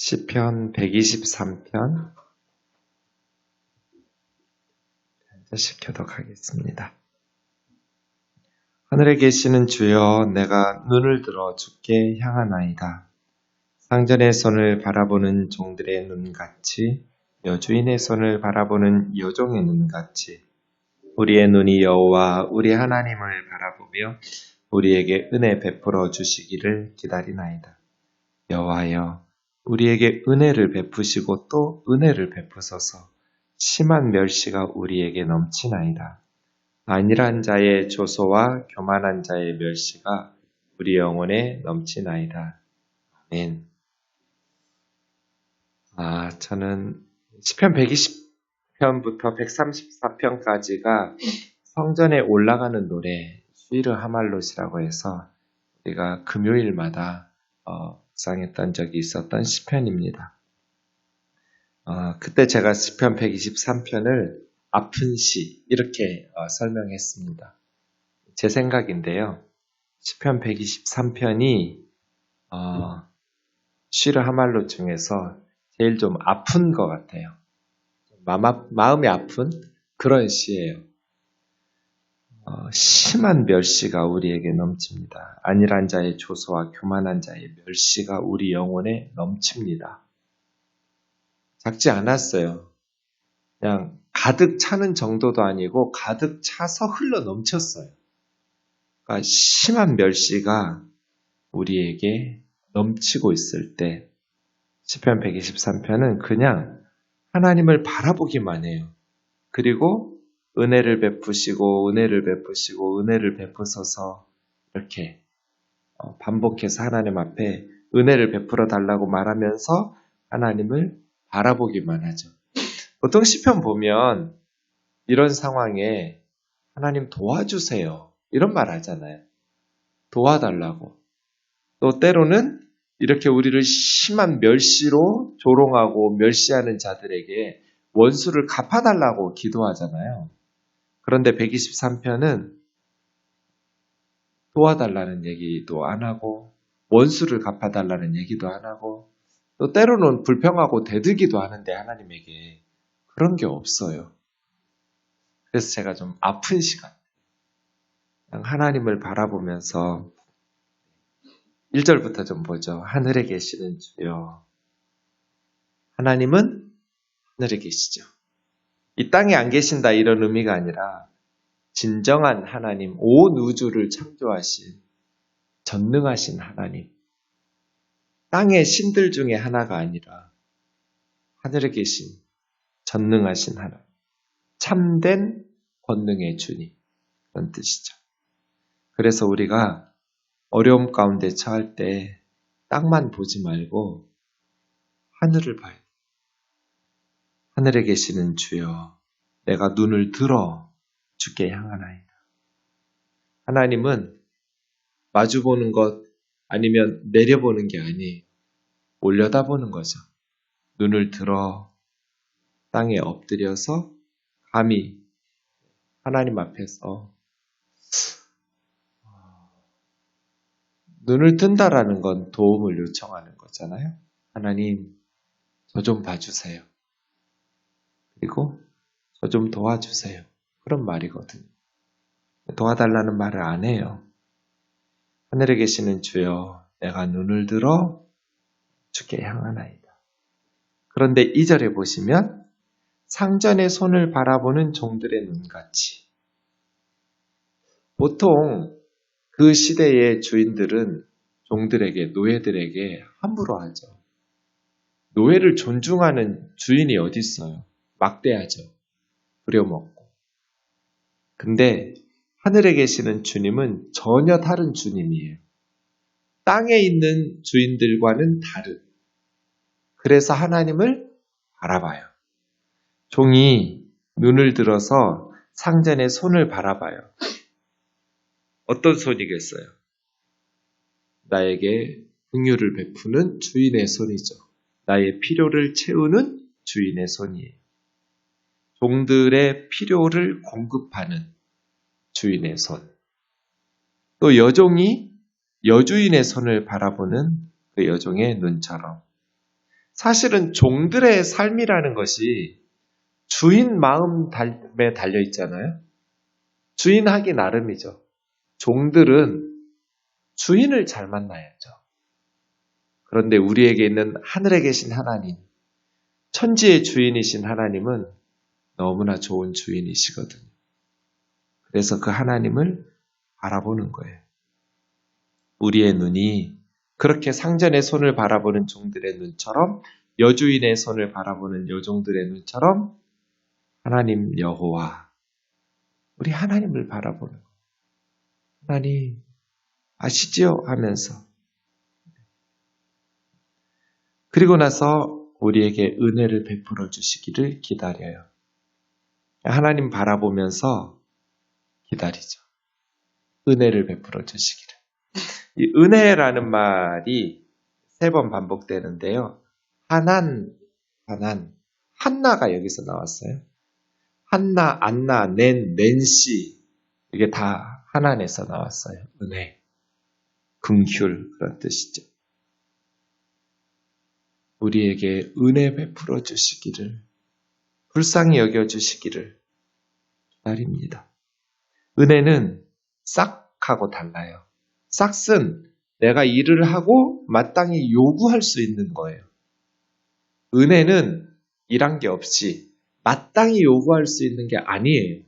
시편 123편 시켜도록 하겠습니다. 하늘에 계시는 주여 내가 눈을 들어 주께 향하나이다. 상전의 손을 바라보는 종들의 눈같이 여주인의 손을 바라보는 여종의 눈같이 우리의 눈이 여호와 우리 하나님을 바라보며 우리에게 은혜 베풀어 주시기를 기다리나이다. 여호와여 우리에게 은혜를 베푸시고 또 은혜를 베푸소서 심한 멸시가 우리에게 넘치나이다. 안일한 자의 조소와 교만한 자의 멸시가 우리 영혼에 넘치나이다. 아멘. 아, 저는 시편 120편부터 134편까지가 성전에 올라가는 노래 슈이르 하말롯이라고 해서 우리가 금요일마다 어, 묵상했던 적이 있었던 시편입니다. 어, 그때 제가 시편 123편을 아픈 시 이렇게 어, 설명했습니다. 제 생각인데요. 시편 123편이 어, 쉬르 하말로 중에서 제일 좀 아픈 것 같아요. 마마, 마음이 아픈 그런 시예요. 어, 심한 멸시가 우리에게 넘칩니다. 안일한 자의 조소와 교만한 자의 멸시가 우리 영혼에 넘칩니다. 작지 않았어요. 그냥 가득 차는 정도도 아니고 가득 차서 흘러 넘쳤어요. 그러니까 심한 멸시가 우리에게 넘치고 있을 때 시편 123편은 그냥 하나님을 바라보기만 해요. 그리고 은혜를 베푸시고 은혜를 베푸시고 은혜를 베푸소서 이렇게 어, 반복해서 하나님 앞에 은혜를 베풀어 달라고 말하면서 하나님을 바라보기만 하죠. 보통 시편 보면 이런 상황에 하나님 도와주세요. 이런 말 하잖아요. 도와달라고. 또 때로는 이렇게 우리를 심한 멸시로 조롱하고 멸시하는 자들에게 원수를 갚아달라고 기도하잖아요. 그런데 123편은 도와달라는 얘기도 안 하고 원수를 갚아달라는 얘기도 안 하고 또 때로는 불평하고 대들기도 하는데 하나님에게 그런 게 없어요. 그래서 제가 좀 아픈 시간. 하나님을 바라보면서 1절부터 좀 보죠. 하늘에 계시는 주여. 하나님은 하늘에 계시죠. 이 땅에 안 계신다 이런 의미가 아니라 진정한 하나님, 온 우주를 창조하신 전능하신 하나님. 땅의 신들 중에 하나가 아니라 하늘에 계신 전능하신 하나님. 참된 권능의 주님. 그런 뜻이죠. 그래서 우리가 어려움 가운데 처할 때 땅만 보지 말고 하늘을 봐야 돼. 하늘에 계시는 주여, 내가 눈을 들어 주께 향하나이다. 하나님은 마주보는 것 아니면 내려보는 게 아니에요. 올려다보는 거죠. 눈을 들어 땅에 엎드려서 감히 하나님 앞에서 눈을 뜬다라는 건 도움을 요청하는 거잖아요. 하나님, 저 좀 봐주세요. 그리고 저 좀 도와주세요. 그런 말이거든요. 도와달라는 말을 안 해요. 하늘에 계시는 주여, 내가 눈을 들어 주께 향하나이다. 그런데 이절에 보시면 상전의 손을 바라보는 종들의 눈같이 보통 그 시대의 주인들은 종들에게 노예들에게 함부로 하죠. 노예를 존중하는 주인이 어디 있어요? 막대하죠. 부려먹고. 근데 하늘에 계시는 주님은 전혀 다른 주님이에요. 땅에 있는 주인들과는 다른. 그래서 하나님을 바라봐요. 종이 눈을 들어서 상전의 손을 바라봐요. 어떤 손이겠어요? 나에게 긍휼을 베푸는 주인의 손이죠. 나의 필요를 채우는 주인의 손이에요. 종들의 필요를 공급하는 주인의 손. 또 여종이 여주인의 손을 바라보는 그 여종의 눈처럼 사실은 종들의 삶이라는 것이 주인 마음에 달려 있잖아요. 주인 하기 나름이죠. 종들은 주인을 잘 만나야죠. 그런데 우리에게 있는 하늘에 계신 하나님, 천지의 주인이신 하나님은 너무나 좋은 주인이시거든요. 그래서 그 하나님을 바라보는 거예요. 우리의 눈이 그렇게 상전의 손을 바라보는 종들의 눈처럼 여주인의 손을 바라보는 여종들의 눈처럼 하나님 여호와 우리 하나님을 바라보는. 하나님 아시지요? 하면서 그리고 나서 우리에게 은혜를 베풀어 주시기를 기다려요. 하나님 바라보면서 기다리죠. 은혜를 베풀어 주시기를. 이 은혜라는 말이 세 번 반복되는데요. 하난, 하난, 한나가 여기서 나왔어요. 한나, 안나, 낸, 낸시 이게 다 하난에서 나왔어요. 은혜, 긍휼 그런 뜻이죠. 우리에게 은혜 베풀어 주시기를 불쌍히 여겨 주시기를 기다립니다. 은혜는 싹하고 달라요. 싹은 내가 일을 하고 마땅히 요구할 수 있는 거예요. 은혜는 일한 게 없이 마땅히 요구할 수 있는 게 아니에요.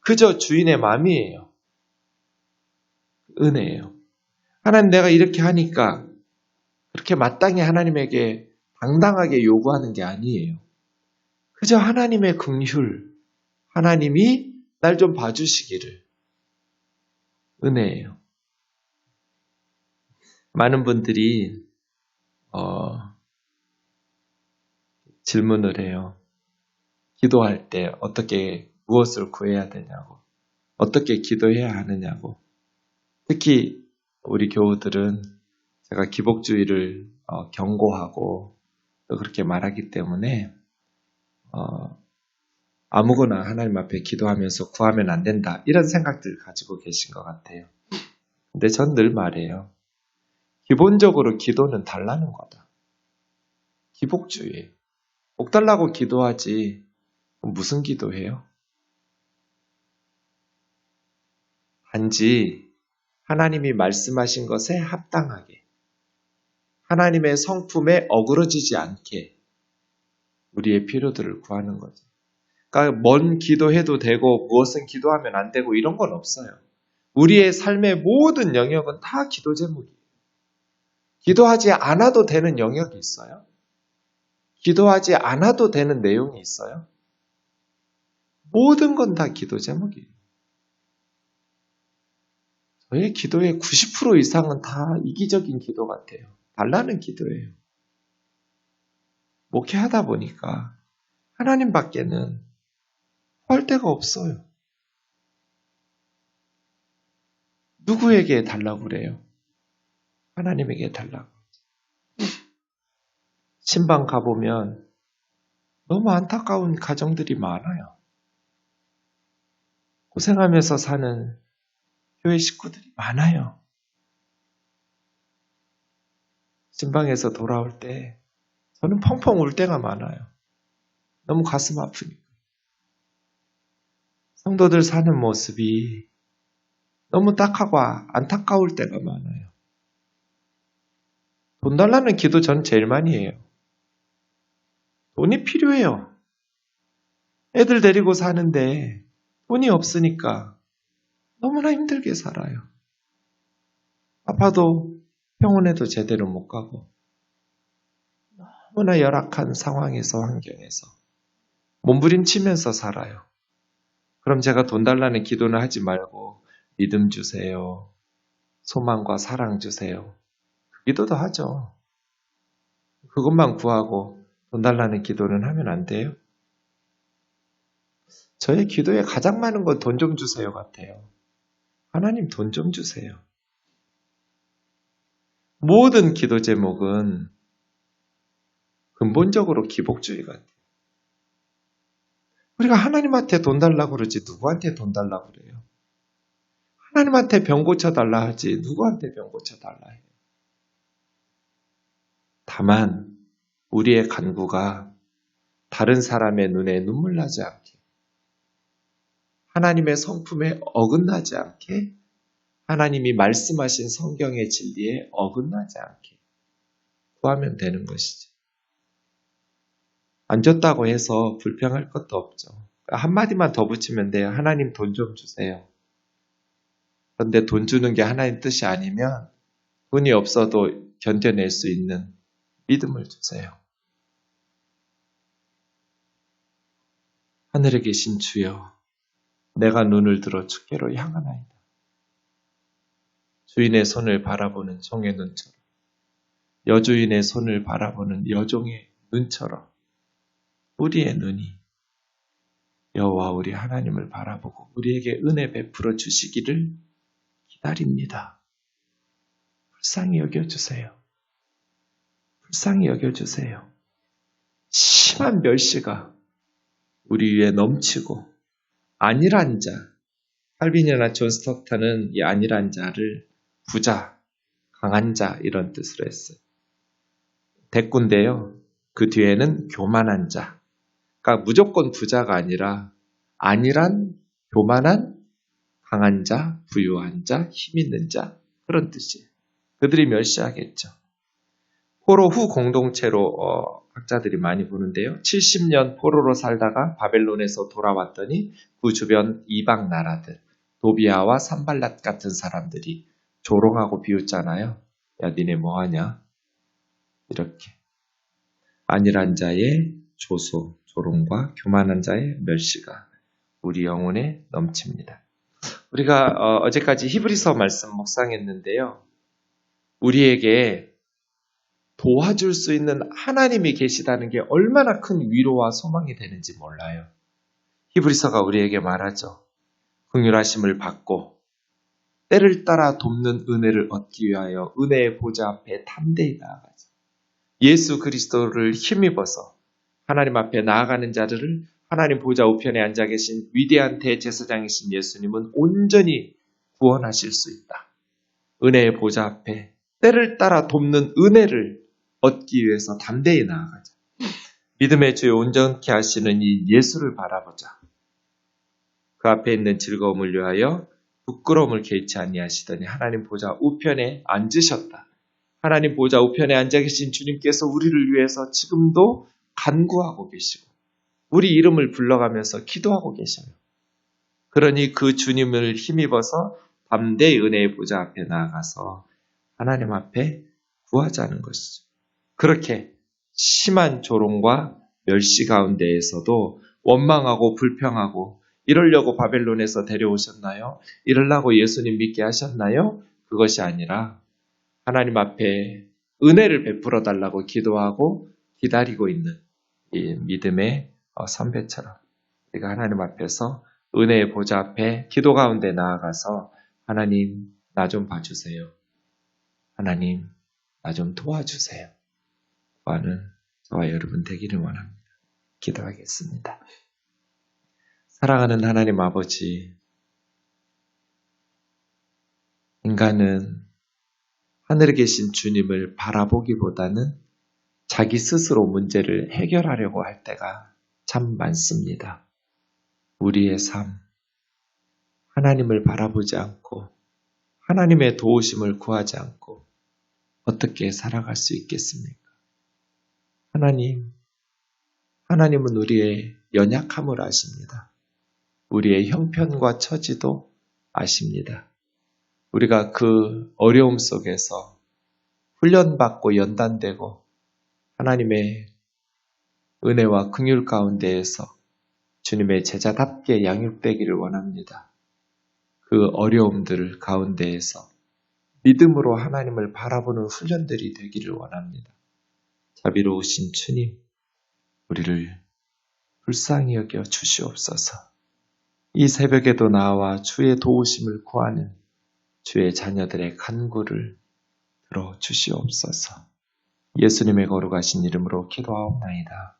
그저 주인의 마음이에요. 은혜예요. 하나님 내가 이렇게 하니까 그렇게 마땅히 하나님에게 당당하게 요구하는 게 아니에요. 그저 하나님의 긍휼, 하나님이 날 좀 봐주시기를 은혜예요. 많은 분들이 어, 질문을 해요. 기도할 때 어떻게 무엇을 구해야 되냐고, 어떻게 기도해야 하느냐고. 특히 우리 교우들은 제가 기복주의를 어, 경고하고 또 그렇게 말하기 때문에 어, 아무거나 하나님 앞에 기도하면서 구하면 안 된다 이런 생각들 가지고 계신 것 같아요. 근데 전 늘 말해요. 기본적으로 기도는 달라는 거다. 기복주의. 복 달라고 기도하지 무슨 기도해요? 단지 하나님이 말씀하신 것에 합당하게 하나님의 성품에 어그러지지 않게 우리의 필요들을 구하는 거죠. 그러니까 먼 기도해도 되고 무엇은 기도하면 안 되고 이런 건 없어요. 우리의 삶의 모든 영역은 다 기도 제목이에요. 기도하지 않아도 되는 영역이 있어요. 기도하지 않아도 되는 내용이 있어요. 모든 건 다 기도 제목이에요. 저의 기도의 90% 이상은 다 이기적인 기도 같아요. 달라는 기도예요. 목회하다 보니까 하나님 밖에는 할 데가 없어요. 누구에게 달라고 그래요? 하나님에게 달라고. 신방 가보면 너무 안타까운 가정들이 많아요. 고생하면서 사는 교회 식구들이 많아요. 신방에서 돌아올 때 저는 펑펑 울 때가 많아요. 너무 가슴 아프니까. 성도들 사는 모습이 너무 딱하고 안타까울 때가 많아요. 돈 달라는 기도 전 제일 많이 해요. 돈이 필요해요. 애들 데리고 사는데 돈이 없으니까 너무나 힘들게 살아요. 아파도 병원에도 제대로 못 가고 너무나 열악한 상황에서 환경에서 몸부림치면서 살아요. 그럼 제가 돈 달라는 기도는 하지 말고 믿음 주세요. 소망과 사랑 주세요. 그 기도도 하죠. 그것만 구하고 돈 달라는 기도는 하면 안 돼요. 저의 기도에 가장 많은 건 돈 좀 주세요 같아요. 하나님 돈 좀 주세요. 모든 기도 제목은 근본적으로 기복주의 같아요. 우리가 하나님한테 돈 달라고 그러지 누구한테 돈 달라고 그래요? 하나님한테 병 고쳐 달라 하지 누구한테 병 고쳐 달라 해요? 다만 우리의 간구가 다른 사람의 눈에 눈물 나지 않게, 하나님의 성품에 어긋나지 않게, 하나님이 말씀하신 성경의 진리에 어긋나지 않게 구하면 되는 것이죠. 안 줬다고 해서 불평할 것도 없죠. 한마디만 더 붙이면 돼요. 하나님 돈 좀 주세요. 그런데 돈 주는 게 하나님 뜻이 아니면 돈이 없어도 견뎌낼 수 있는 믿음을 주세요. 하늘에 계신 주여, 내가 눈을 들어 주께로 향하나이다. 주인의 손을 바라보는 종의 눈처럼, 여주인의 손을 바라보는 여종의 눈처럼, 우리의 눈이 여호와 우리 하나님을 바라보고 우리에게 은혜 베풀어 주시기를 기다립니다. 불쌍히 여겨주세요. 불쌍히 여겨주세요. 심한 멸시가 우리 위에 넘치고 아니란 자, 할빈이나 존 스토타는 이 아니란 자를 부자, 강한 자 이런 뜻으로 했어요. 대꾼인데요. 그 뒤에는 교만한 자. 그러니까 무조건 부자가 아니라 아니란 교만한 강한 자, 부유한 자, 힘 있는 자 그런 뜻이에요. 그들이 멸시하겠죠. 포로 후 공동체로 어, 학자들이 많이 보는데요. 70년 포로로 살다가 바벨론에서 돌아왔더니 그 주변 이방 나라들 도비아와 산발랏 같은 사람들이 조롱하고 비웃잖아요. 야 니네 뭐하냐? 이렇게 안일한 자의 조소, 조롱과 교만한 자의 멸시가 우리 영혼에 넘칩니다. 우리가 어, 제까지 히브리서 말씀 묵상했는데요. 우리에게 도와줄 수 있는 하나님이 계시다는 게 얼마나 큰 위로와 소망이 되는지 몰라요. 히브리서가 우리에게 말하죠. 긍휼하심을 받고 때를 따라 돕는 은혜를 얻기 위하여 은혜의 보좌 앞에 담대히 나아가죠. 예수 그리스도를 힘입어서 하나님 앞에 나아가는 자들을 하나님 보좌 우편에 앉아 계신 위대한 대제사장이신 예수님은 온전히 구원하실 수 있다. 은혜의 보좌 앞에 때를 따라 돕는 은혜를 얻기 위해서 담대히 나아가자. 믿음의 주에 온전케 하시는 이 예수를 바라보자. 그 앞에 있는 즐거움을 위하여 부끄러움을 개의치 아니하시더니 하나님 보좌 우편에 앉으셨다. 하나님 보좌 우편에 앉아 계신 주님께서 우리를 위해서 지금도 간구하고 계시고 우리 이름을 불러가면서 기도하고 계셔요. 그러니 그 주님을 힘입어서 담대히 은혜의 보좌 앞에 나아가서 하나님 앞에 구하자는 것이죠. 그렇게 심한 조롱과 멸시 가운데에서도 원망하고 불평하고 이러려고 바벨론에서 데려오셨나요? 이러려고 예수님 믿게 하셨나요? 그것이 아니라 하나님 앞에 은혜를 베풀어 달라고 기도하고 기다리고 있는 이 믿음의 어, 선배처럼 우리가 하나님 앞에서 은혜의 보좌 앞에 기도 가운데 나아가서 하나님 나 좀 봐주세요. 하나님 나 좀 도와주세요. 하는 저와 여러분 되기를 원합니다. 기도하겠습니다. 사랑하는 하나님 아버지, 인간은 하늘에 계신 주님을 바라보기보다는 자기 스스로 문제를 해결하려고 할 때가 참 많습니다. 우리의 삶, 하나님을 바라보지 않고 하나님의 도우심을 구하지 않고 어떻게 살아갈 수 있겠습니까? 하나님, 하나님은 우리의 연약함을 아십니다. 우리의 형편과 처지도 아십니다. 우리가 그 어려움 속에서 훈련받고 연단되고 하나님의 은혜와 긍휼 가운데에서 주님의 제자답게 양육되기를 원합니다. 그 어려움들 가운데에서 믿음으로 하나님을 바라보는 훈련들이 되기를 원합니다. 자비로우신 주님, 우리를 불쌍히 여겨 주시옵소서. 이 새벽에도 나와 주의 도우심을 구하는 주의 자녀들의 간구를 들어 주시옵소서. 예수님의 거룩하신 이름으로 기도하옵나이다.